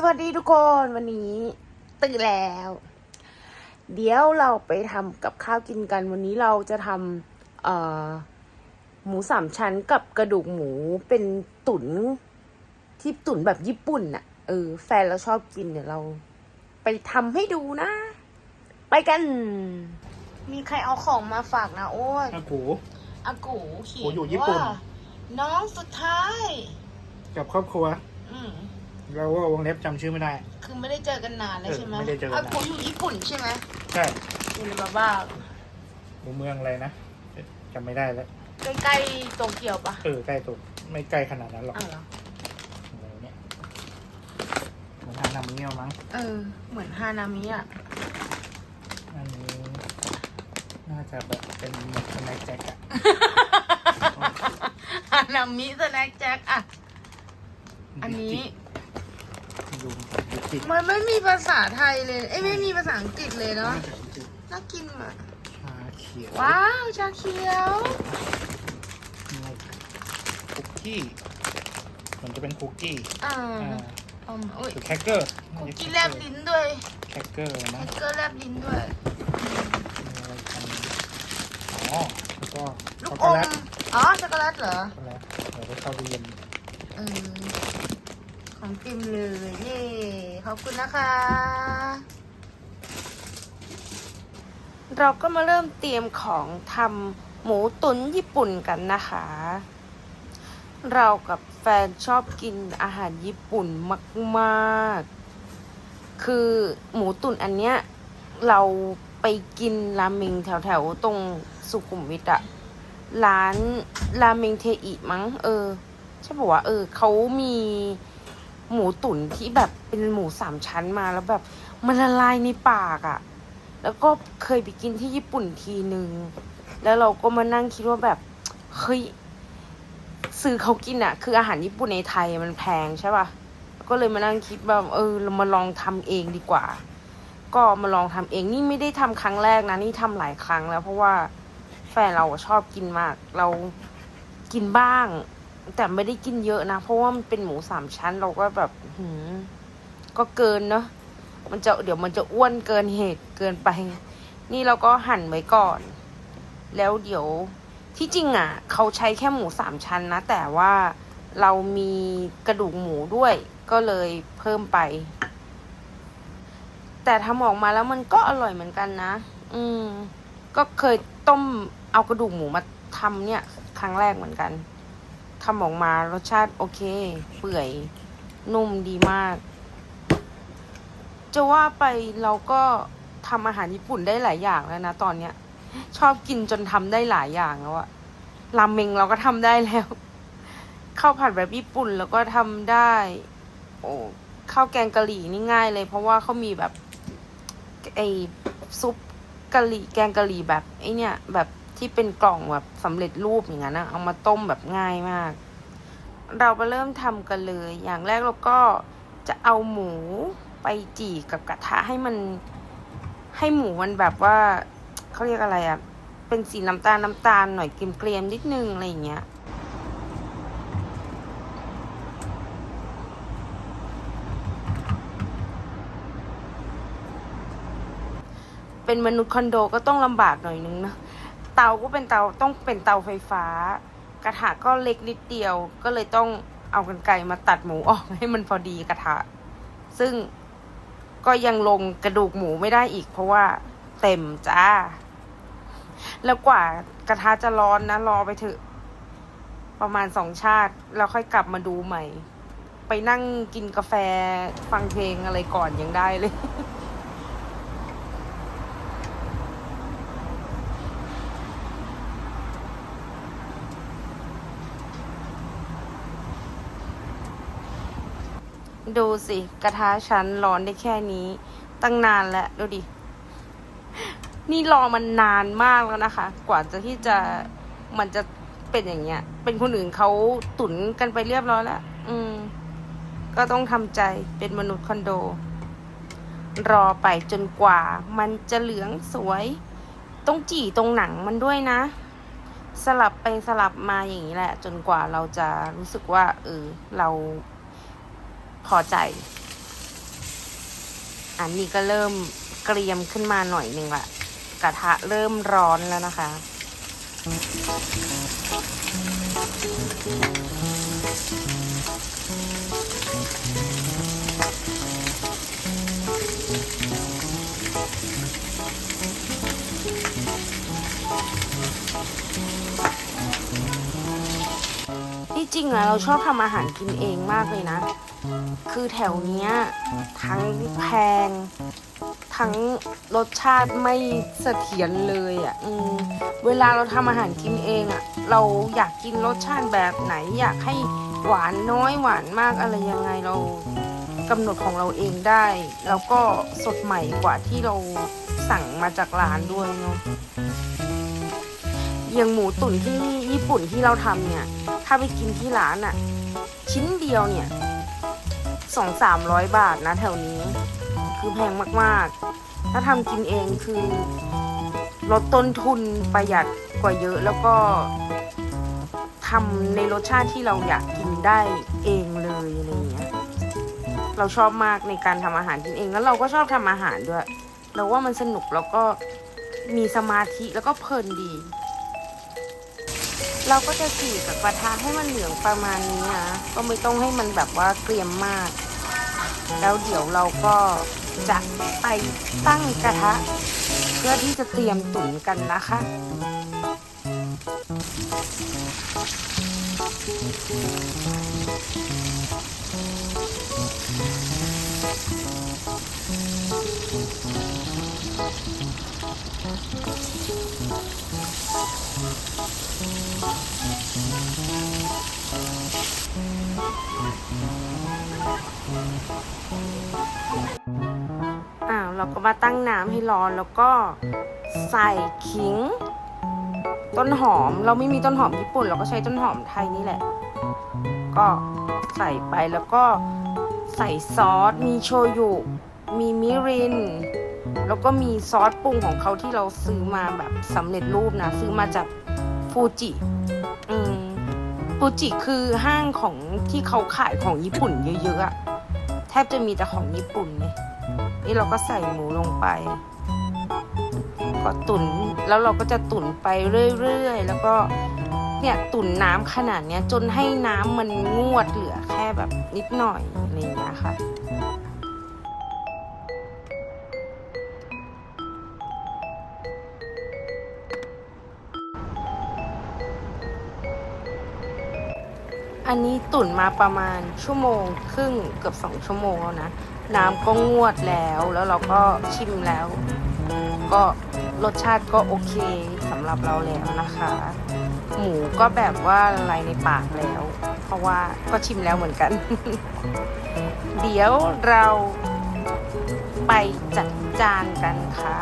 สวัสดีทุกคนวันนี้ตื่นแล้ว เดี๋ยวเราไปทำกับข้าวกินกัน วันนี้เราจะทำเอ่อหมูสามชั้นกับกระดูกหมูเป็นตุ๋นที่ตุ๋นแบบญี่ปุ่นน่ะเออแฟนเราชอบกินเดี๋ยวเรา ไปทำให้ดูนะ ไปกัน มีใครเอาของมาฝากนะโอ้ยอากูอากูเขียโอ้นอยู่ญี่ปุ่นว่าน้องสุดท้าย กับครอบครัว อืม เราว่าวงเล็บจำชื่อไม่ได้ คือไม่ได้เจอกันนานแล้วเออใช่ไหมไม่ได้เจอกันนานอากูอยู่ญี่ปุ่นใช่ไหมใช่อยู่ในบาบ้าหมู่เมืองอะไรนะจำไม่ได้แล้วใกล้ๆโตเกียวปะเออใกล้ตัวไม่ใกล้ขนาดนั้นหรอกอ้าวเหรอ อะไรเนี่ยเหมือนทานน้ำเงี้ยวมั้งเออ เหมือนฮานามิอะ อันนี้ น่าจะแบบเป็นสแน็คแจ็คอะฮานามิสแน็คแจ็คอะอันนี้ ดูดูจิมันไม่มีภาษาไทยเลย เอ้ยไม่มีภาษาอังกฤษเลยเนาะ น่าจะจิน่ากินอะ ชาเขียวว้าว ชาเขียวคุกกี้มันจะเป็นคุกกี้อ่าอ่าอืมอุ้ยคือแคคเกอร์คุกกี้แลบลิ้นด้วยแคคเกอร์แฮนะกเกอร์แลบลิ้นด้วย มีอะไรกันอ๋อแล้วก็ลูช็กอกอโกมแลตอ๋อ ช็อกโกแลตเหรอช็อกโกแลตเดี๋ยวไปเข้าตู้เย็นเออ ของติมเลยเย่ขอบคุณนะคะ เราก็มาเริ่มเตรียมของทำหมูตุ๋นญี่ปุ่นกันนะคะ เรากับแฟนชอบกินอาหารญี่ปุ่นมากๆ คือหมูตุ๋นอันเนี้ยเราไปกินราเมงแถวๆ ตรงสุขุมวิทอะร้านราเมงเทอิมั้ง เออ ใช่บอกว่าเออเขามี หมูตุ๋นที่แบบเป็นหมูสามชั้นมาแล้วแบบมันละลายในปากอะ่ะ แล้วก็เคยไปกินที่ญี่ปุ่นทีนึง แล้วเราก็มานั่งคิดว่าแบบเฮ้ยซื้อเขากินอะ่ะ คืออาหารญี่ปุ่นในไทยมันแพงใช่ปะ่ะก็เลยมานั่งคิดแบบเออเรามาลองทำเองดีกว่า ก็มาลองทำเองนี่ไม่ได้ทำครั้งแรกนะนี่ทำหลายครั้งแล้ว เพราะว่าแฟนเราชอบกินมาก เรากินบ้าง แต่ไม่ได้กินเยอะนะ เพราะว่ามันเป็นหมูสามชั้นเราก็แบบหืมก็เกินเนาะมันจะเดี๋ยวมันจะอ้วนเกินเหตุเกินไป นี่เราก็หั่นไว้ก่อน แล้วเดี๋ยวที่จริงอะ เขาใช้แค่หมูสามชั้นนะ แต่ว่าเรามีกระดูกหมูด้วย ก็เลยเพิ่มไป แต่ทำออกมาแล้วมันก็อร่อยเหมือนกันนะ อืม ก็เคยต้มเอากระดูกหมูมาทำเนี่ย ครั้งแรกเหมือนกัน ทำออกมารสชาติโอเค เปื่อยนุ่มดีมาก จะว่าไปเราก็ทำอาหารญี่ปุ่นได้หลายอย่างแล้วนะตอนเนี้ย ชอบกินจนทำได้หลายอย่างแล้วอะราเมงเราก็ทำได้แล้วข้าวผัดแบบญี่ปุ่นแล้วก็ทำได้ โอ้ข้าวแกงกะหรี่นี่ง่ายเลย เพราะว่าเขามีแบบไอซุปกะหรี่แกงกะหรี่แบบไอเนี่ยแบบ ที่เป็นกล่องแบบสำเร็จรูปอย่างนั้นนะเอามาต้มแบบง่ายมาก เราไปเริ่มทำกันเลย อย่างแรกเราก็จะเอาหมูไปจี่กับกระทะให้มันให้หมูมันแบบว่าเขาเรียกอะไรอะเป็นสีน้ำตาลน้ำตาลหน่อยเกรียมๆนิดนึงอะไรอย่างเงี้ยเป็นมนุษย์คอนโดก็ต้องลำบากหน่อยนึงนะ เตาก็เป็นเตาต้องเป็นเตาไฟฟ้า กระทะก็เล็กนิดเดียว ก็เลยต้องเอากันไกรมาตัดหมูออกให้มันพอดีกระทะ ซึ่งก็ยังลงกระดูกหมูไม่ได้อีก เพราะว่าเต็มจ้า แล้วกว่ากระทะจะร้อนนะรอไปเถอะประมาณสองชาติ แล้วค่อยกลับมาดูใหม่ ไปนั่งกินกาแฟฟังเพลงอะไรก่อนยังได้เลย ดูสิ กระทะฉันร้อนได้แค่นี้ ตั้งนานแล้ว ดูดิ นี่รอมันนานมากแล้วนะคะ กว่าจะที่จะมันจะเป็นอย่างเงี้ย เป็นคนอื่นเขาตุนกันไปเรียบร้อยแล้วอืม ก็ต้องทำใจเป็นมนุษย์คอนโด รอไปจนกว่า มันจะเหลืองสวย ต้องจี่ตรงหนังมันด้วยนะ สลับไปสลับมาอย่างนี้แหละ จนกว่าเราจะรู้สึกว่า เออเรา พอใจ อันนี้ก็เริ่มเกรียมขึ้นมาหน่อยหนึ่งละกระทะเริ่มร้อนแล้วนะคะ ที่จริงอะเราชอบทำอาหารกินเองมากเลยนะ คือแถวเนี้ยทั้งแพง ทั้งรสชาติไม่เสถียรเลยอะ่ะเวลาเราทำอาหารกินเองอะ่ะ เราอยากกินรสชาติแบบไหน อยากให้หวานน้อยหวานมากอะไรยังไงเรากำหนดของเราเองได้ แล้วก็สดใหม่กว่าที่เราสั่งมาจากร้านด้วยเนาะอย่างหมูตุ๋นที่ญี่ปุ่นที่เราทำเนี่ย ถ้าไปกินที่ร้านอะชิ้นเดียวเนี่ย สองสามร้อยบาทนะแถวนี้ คือแพงมากๆ ถ้าทำกินเองคือลดต้นทุนประหยัดกว่าเยอะแล้วก็ทำในรสชาติที่เราอยากกินได้เองเลยอะไรเงี้ย เราชอบมากในการทำอาหารกินเองแล้วเราก็ชอบทำอาหารด้วย เราว่ามันสนุกแล้วก็มีสมาธิแล้วก็เพลินดี เราก็จะสีกับกระทะให้มันเหลืองประมาณนี้นะ ก็ไม่ต้องให้มันแบบว่าเกรียมมาก แล้วเดี๋ยวเราก็จะไปตั้งกระทะ เพื่อที่จะเตรียมตุ๋นกันนะคะ อ่าเราก็มาตั้งน้ำให้ร้อนแล้วก็ใส่ขิง ต้นหอมเราไม่มีต้นหอมญี่ปุ่น เราก็ใช้ต้นหอมไทยนี่แหละ ก็ใส่ไปแล้วก็ใส่ซอส มีโชยุ มีมิริน แล้วก็มีซอสปรุงของเขาที่เราซื้อมาแบบสำเร็จรูปนะ ซื้อมาจากฟูจิอืมฟูจิคือห้างของที่เขาขายของญี่ปุ่นเยอะๆอะ บจะมีแต่ของญี่ปุ่นเลยนี่เราก็ใส่หมูลงไป ก็ตุนแล้วเราก็จะตุนไปเรื่อยๆ แล้วก็เนี่ยตุนน้ำขนาดเนี้ยจนให้น้ำมันงวดเหลือแค่แบบนิดหน่อยอะไรอย่างเงี้ยค่ะ อันนี้ตุ๋นมาประมาณชั่วโมงครึ่งเกือบสองชั่วโมงแล้วนะ น้ำก็งวดแล้วแล้วเราก็ชิมแล้ว ก็รสชาติก็โอเคสำหรับเราแล้วนะคะ หมูก็แบบว่าละลายในปากแล้ว เพราะว่าก็ชิมแล้วเหมือนกัน เดี๋ยวเราไปจัดจานกันค่ะ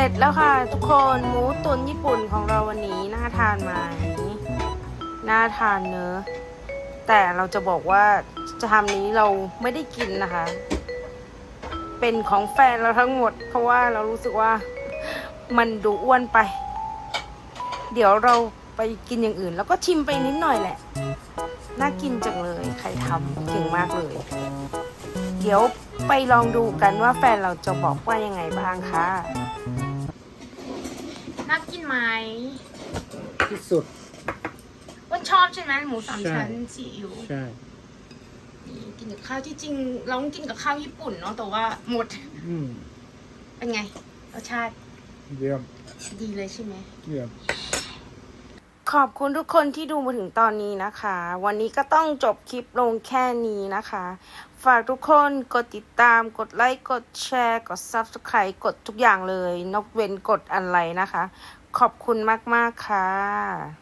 ร็จแล้วค่ะทุกคนหมูตุ๋นญี่ปุ่นของเราวันนี้น่าทานไหมน่าทานเนอะแต่เราจะบอกว่าจะทำนี้เราไม่ได้กินนะคะ เป็นของแฟนเราทั้งหมด เพราะว่าเรารู้สึกว่ามันดูอ้วนไป เดี๋ยวเราไปกินอย่างอื่น แล้วก็ชิมไปนิดหน่อยแหละ น่ากินจังเลยใครทำเก่งมากเลย เดี๋ยวไปลองดูกันว่าแฟนเราจะบอกว่ายังไงบ้างค่ะ น่ากินไหมที่สุด ว่าชอบใช่ไหมหมูสามใช่ ชั้นซีอิ๊วใช่ นี่กินกับข้าวที่จริงเราต้องกินกับข้าวญี่ปุ่นเนาะแต่ว่าหมดอืมเป็นไงรสชาติเยี่ยมดีเลยใช่ไหมเยี่ยม ขอบคุณทุกคนที่ดูมาถึงตอนนี้นะคะ วันนี้ก็ต้องจบคลิปลงแค่นี้นะคะ ฝากทุกคนกดติดตาม กดไลค์ กดแชร์ กด Subscribe กดทุกอย่างเลย นกเว้นกดอะไรนะคะ ขอบคุณมาก ๆ ค่ะ